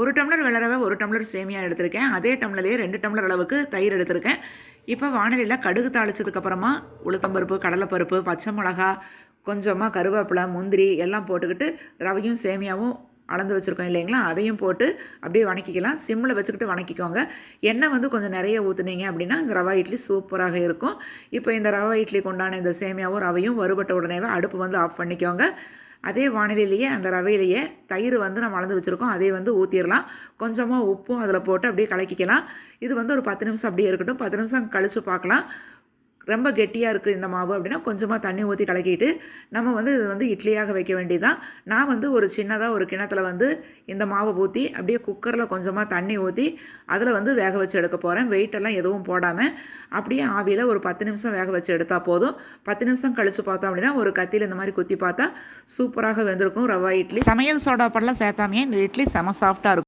ஒரு டம்ளர் வெள்ளரவை ஒரு டம்ளர் சேமியா எடுத்திருக்கேன். அதே டம்ளர்லேயே ரெண்டு டம்ளர் அளவுக்கு தயிர் எடுத்திருக்கேன். இப்போ வானிலையில் கடுகு தாளிச்சதுக்கப்புறமா உளுத்தம்பருப்பு கடலைப்பருப்பு பச்சை மிளகா கொஞ்சமாக கருவேப்பிலை முந்திரி எல்லாம் போட்டுக்கிட்டு ரவையும் சேமியாவும் அளந்து வச்சுருக்கோம் இல்லைங்களா? அதையும் போட்டு அப்படியே வணக்கிக்கலாம். சிம்மில் வச்சுக்கிட்டு வணக்கிக்கோங்க. எண்ணெய் வந்து கொஞ்சம் நிறைய ஊற்றுனீங்க அப்படின்னா இந்த ரவா இட்லி சூப்பராக இருக்கும். இப்போ இந்த ரவா இட்லிக்கு உண்டான இந்த சேமியாவும் ரவையும் வறுபட்ட உடனேவே அடுப்பு வந்து ஆஃப் பண்ணிக்கோங்க. அதே வானிலையிலேயே அந்த ரவையிலேயே தயிர் வந்து நம்ம அளந்து வச்சுருக்கோம். அதே வந்து ஊற்றிடலாம் கொஞ்சமாக உப்பும் அதில் போட்டு அப்படியே கலக்கிக்கலாம். இது வந்து ஒரு பத்து நிமிஷம் அப்படியே இருக்கட்டும். பத்து நிமிஷம் கழித்து பார்க்கலாம். ரொம்ப கெட்டியாக இருக்குது இந்த மாவு அப்படின்னா கொஞ்சமாக தண்ணி ஊற்றி கலக்கிட்டு நம்ம வந்து இது வந்து இட்லியாக வைக்க வேண்டியதான் நான் வந்து ஒரு சின்னதாக ஒரு கிணத்துல வந்து இந்த மாவை ஊற்றி அப்படியே குக்கரில் கொஞ்சமாக தண்ணி ஊற்றி அதில் வந்து வேக வச்சு எடுக்க போகிறேன் வெயிட்டெல்லாம் எதுவும் போடாமல் அப்படியே ஆவியில் ஒரு பத்து நிமிஷம் வேக வச்சு எடுத்தால் போதும். பத்து நிமிஷம் கழித்து பார்த்தோம் அப்படின்னா ஒரு கத்தியில் இந்த மாதிரி குத்தி பார்த்தா சூப்பராக வெந்திருக்கும் ரவா இட்லி. சமையல் சோடா படலாம் சேர்த்தாமையே இந்த இட்லி செம சாஃப்டாக இருக்கும்.